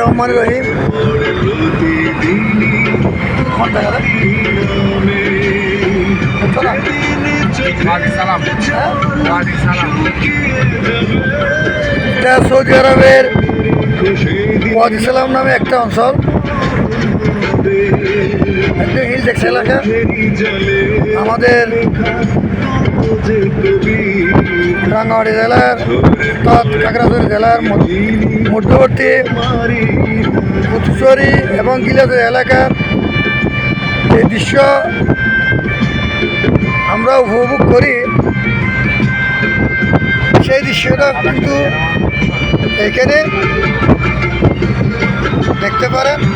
রহমান রহিম। হ্যাঁ? সৌদি আরবের ওয়াদি সালাম নামে একটা অঞ্চল। একটা হিল এলাকা। আমাদের রাঙ্গামাটি জেলার কাকড়াছড়ি জেলার মধ্য- মধ্যবর্তী উত্তরী এবং গিলাচুরি এলাকার যে দৃশ্য, আমরা উপভোগ করি, সেই দৃশ্যটা কিন্তু এখানে দেখতে পারেন।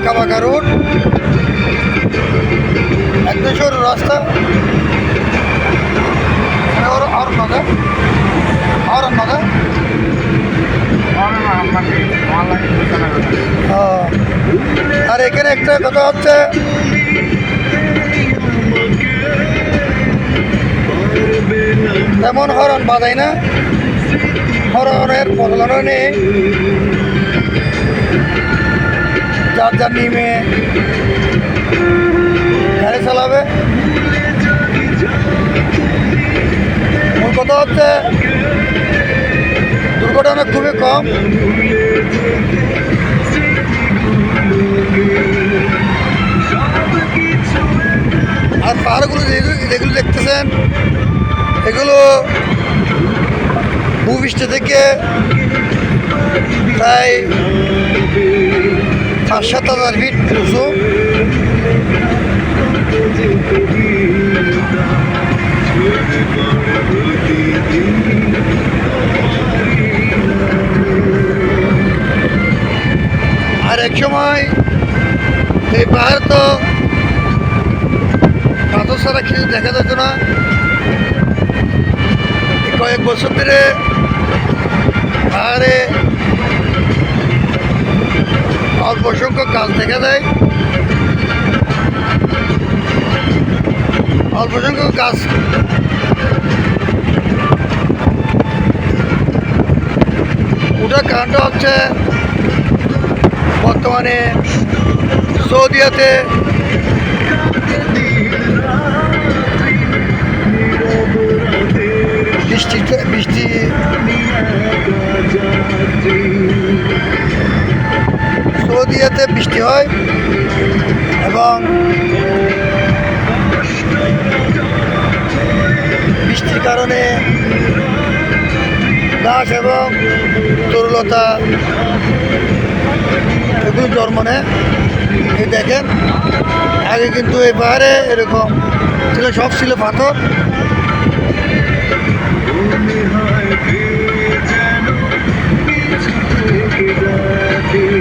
আঁকা বাঁকা রোড। একদম সরু রাস্তা আর এখানে একটা কথা হচ্ছে, তেমন হরণ বাজায় না। হরণের বদলানো নেই। যার যার নিমে গাড়ি চালাবে। মূল কথা হচ্ছে, দুর্ঘটনা খুবই কম। আর পাহাড়গুলো যেগুলো দেখতেছেন, এগুলো ভূপৃষ্ঠ থেকে প্রায় সাত হাজার ফিট উঁচু আর এক সময় এই পাহাড় তো পাথর ছাড়া কিছু দেখা যেত না। কয়েক বছর ধরে পাহাড়ে অল্প সংখ্যক গাছ দেখা যায়। অল্প সংখ্যক গাছ। ওটার কারণটা হচ্ছে বর্তমানে সৌদিয়াতে বৃষ্টি বৃষ্টি সৌদিয়াতে বৃষ্টি হয় এবং বৃষ্টির কারণে ঘাস এবং তরুলতা এগুলো জন্ম নেয় দেখেন, আগে কিন্তু এই পাহাড়ে এরকম ছিল, সব ছিল পাথর। এগুলো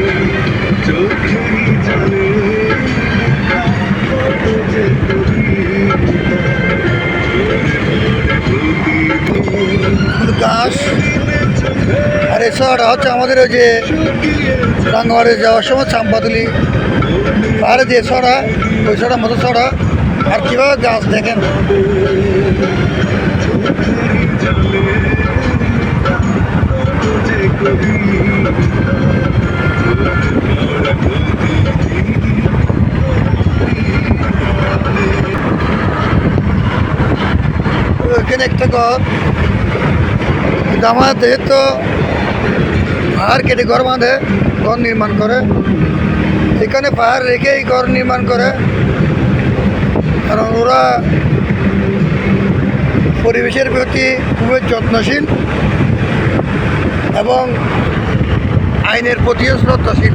আর হচ্ছে আমাদের ওই যে রাঙ্গামারে যাওয়ার সময় চাম্পাতুলি। পাহাড়ে যে ছড়া, ওই ছড়া মতো ছড়া। আর কীভাবে গাছ দেখেন। একটা ঘর। কিন্তু আমার দেহের তো পাহাড় কেটে ঘর বাঁধে, ঘর নির্মাণ করে। এখানে পাহাড় রেখেই ঘর নির্মাণ করে। কারণ ওরা পরিবেশের প্রতি খুবই যত্নশীল এবং আইনের প্রতিও শ্রদ্ধাশীল।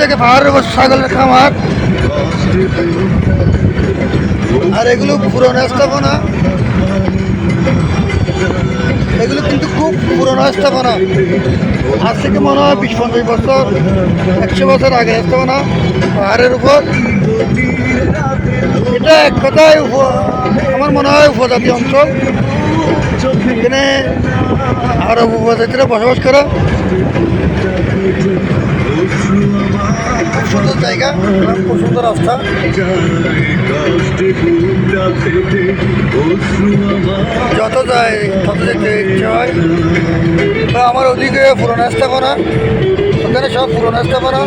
থেকে পাহাড়ের উপর ছাগলের খামার। আর এগুলো পুরনো স্থাপনা। এগুলো কিন্তু খুব পুরনো স্থাপনা। আজ থেকে মনে হয় বিশ পঞ্চাশ বছর, একশো বছর আগে স্থাপনা, পাহাড়ের উপর। এটা এক কথায় আমার মনে হয় উপজাতি অঞ্চল। এখানে আরব উপজাতিরা বসবাস করে। সুন্দর জায়গা খুব সুন্দর রাস্তা। যত যায়, তত যেতে ইচ্ছে হয়। আমার ওদিকে পুরোনো স্থাপনা ওখানে সব পুরোনো স্থাপনা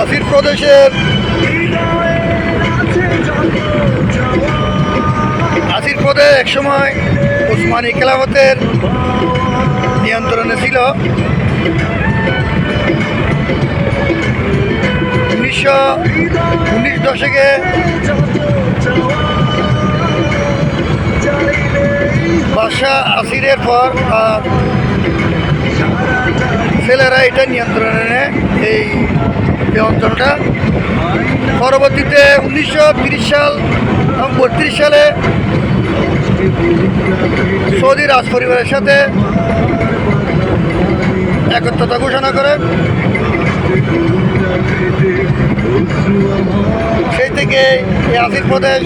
আসির প্রদেশের আসির পদে একসময় উসমানী খেলাফতের নিয়ন্ত্রণে ছিল। উনিশশো উনিশ দশকে বাদশাহ আসিরের পর ছেলেরা এটা নিয়ন্ত্রণে এই এই অঞ্চলটা। পরবর্তীতে উনিশশো সাল, এবং বত্রিশ সালে সৌদি রাজ পরিবারের সাথে একত্রতা ঘোষণা করে। সেই থেকে এই আসির প্রদেশ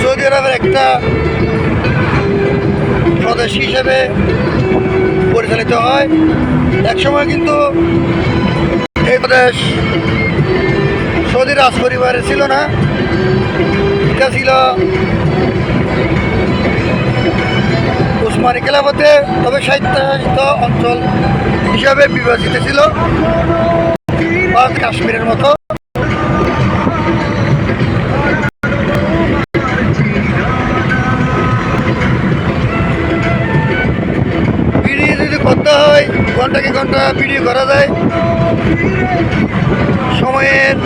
সৌদি আরবের একটা প্রদেশ হিসেবে পরিচালিত হয়। একসময় কিন্তু এই প্রদেশ সৌদি রাজ পরিবারে ছিল না। এটা ছিল উসমানী খেলাফতে, তবে সাহিত্যশাসিত অঞ্চল হিসাবে বিবেচিত ছিল। কাশ্মীরের মতো। ঘন্টাকে ঘণ্টা ভিডিও করা যায়। সময়ের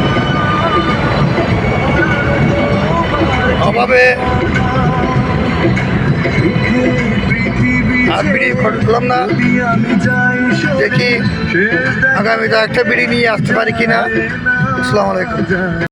অভাবে আর ভিডিও করলাম না। দেখি আগামীতে একটা বিড়ি নিয়ে আসতে পারি কিনা। আসসালামু আলাইকুম।